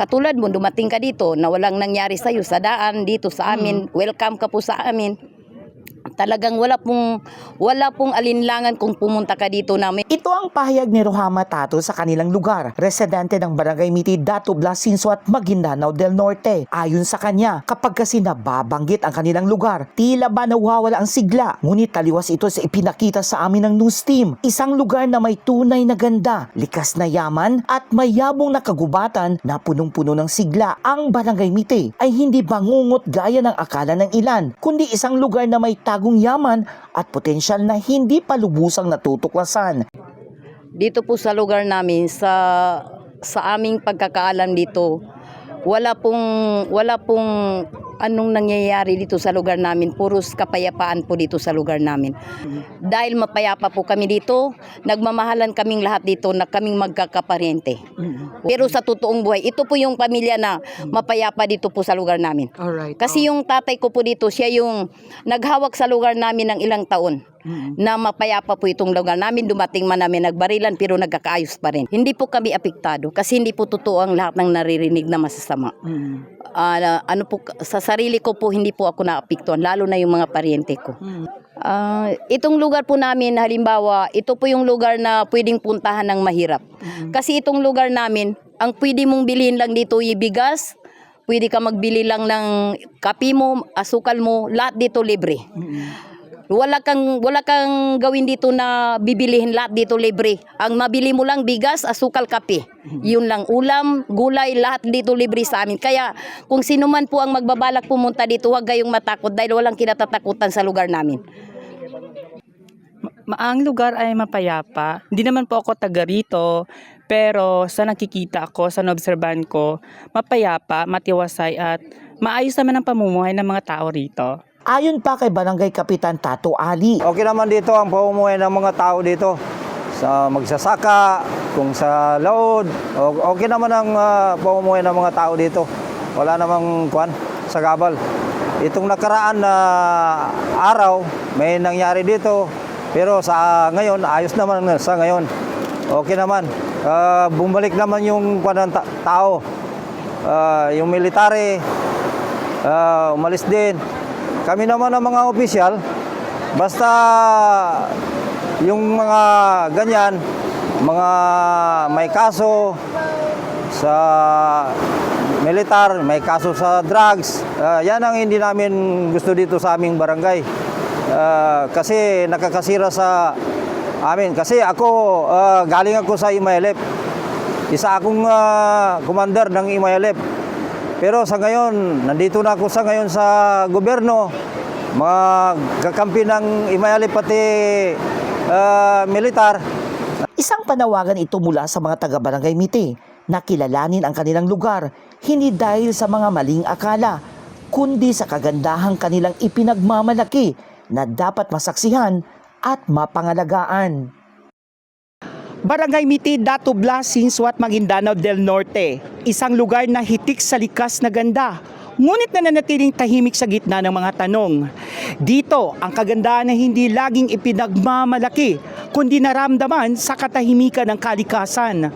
katulad mo, dumating ka dito na walang nangyari sa'yo sa daan dito sa amin, welcome ka po sa amin. Talagang wala pong, wala pong alinlangan kung pumunta ka dito namin. Ito ang pahayag ni Rohama Tato sa kanilang lugar, residente ng Barangay Miti, Dato Blasinso at Maguindanao del Norte. Ayon sa kanya, kapag kasi nababanggit ang kanilang lugar, tila ba nawawala ang sigla. Ngunit taliwas ito sa ipinakita sa amin ng news team. Isang lugar na may tunay na ganda, likas na yaman at mayabong na kagubatan na punong-puno ng sigla. Ang Barangay Miti ay hindi bangungot gaya ng akala ng ilan, kundi isang lugar na may tagong yaman at potensyal na hindi pa lubusang natutuklasan. Dito po sa lugar namin, sa, sa aming pagkakaalam dito, wala pong, wala pong anong nangyayari dito sa lugar namin. Puros kapayapaan po dito sa lugar namin. Dahil mapayapa po kami dito, nagmamahalan kaming lahat dito na kaming magkakaparyente. Pero sa totoong buhay, ito po yung pamilya na mapayapa dito po sa lugar namin. Kasi yung tatay ko po dito, siya yung naghawak sa lugar namin ng ilang taon. Na mapayapa po itong lugar namin, dumating man namin nagbarilan pero nagkakaayos pa rin. Hindi po kami apektado kasi hindi po totoo ang lahat ng naririnig na masasama. Ah, na- ano po, sa sarili ko po hindi po ako naapektuhan, lalo na yung mga paryente ko. Ah, itong lugar po namin, halimbawa, ito po yung lugar na pwedeng puntahan ng mahirap. Kasi itong lugar namin, ang pwede mong bilhin lang dito yung bigas, pwede ka magbili lang ng kape mo, asukal mo, lahat dito libre. Wala kang wala kang gawin dito na bibilihin lahat dito libre. Ang mabili mo lang bigas, asukal, kape. Yun lang ulam, gulay, lahat dito libre sa amin. Kaya kung sino man po ang magbabalak pumunta dito, huwag kayong matakot dahil walang kinatatakutan sa lugar namin. Ma- ang lugar ay mapayapa. Hindi naman po ako taga rito, pero sa nakikita ko, sa naobserbahan ko, mapayapa, matiwasay at maayos naman ang pamumuhay ng mga tao rito. Ayon pa kay Barangay Kapitan Tato Ali, Okay naman dito ang pamumuhay ng mga tao dito. Sa magsasaka, kung sa laod, okay naman ang ah, pamumuhay ng mga tao dito. Wala namang kwan sa gabal. Itong nakaraan na araw, may nangyari dito. Pero sa ngayon, ayos naman sa ngayon. Okay naman. Ah, bumalik naman yung kwan ng ta- tao. Ah, yung military, ah, umalis din. Kami naman ang mga opisyal, basta yung mga ganyan, mga may kaso sa militar, may kaso sa drugs, ah, yan ang hindi namin gusto dito sa aming barangay. Ah, kasi nakakasira sa amin. Kasi ako, ah, galing ako sa Imayalep. Isa akong ah, commander ng Imayalep. Pero sa ngayon, nandito na ako sa ngayon sa gobyerno. Mga kakampi ng Imayali pati ah, militar. isang panawagan ito mula sa mga taga-Barangay Miti na kilalanin ang kanilang lugar hindi dahil sa mga maling akala, kundi sa kagandahang kanilang ipinagmamalaki na dapat masaksihan at mapangalagaan. Barangay Miti, Dato Blasin, Suat, Maguindanao del Norte. Isang lugar na hitik sa likas na ganda. Ngunit nananatiling tahimik sa gitna ng mga tanong. Dito, ang kagandahan na hindi laging ipinagmamalaki, kundi naramdaman sa katahimikan ng kalikasan.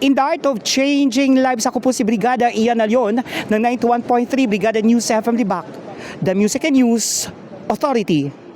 In the art of changing lives, ako po si Brigada Ian Alyon ng 91.3 Brigada News FM Libak, the Music and News Authority.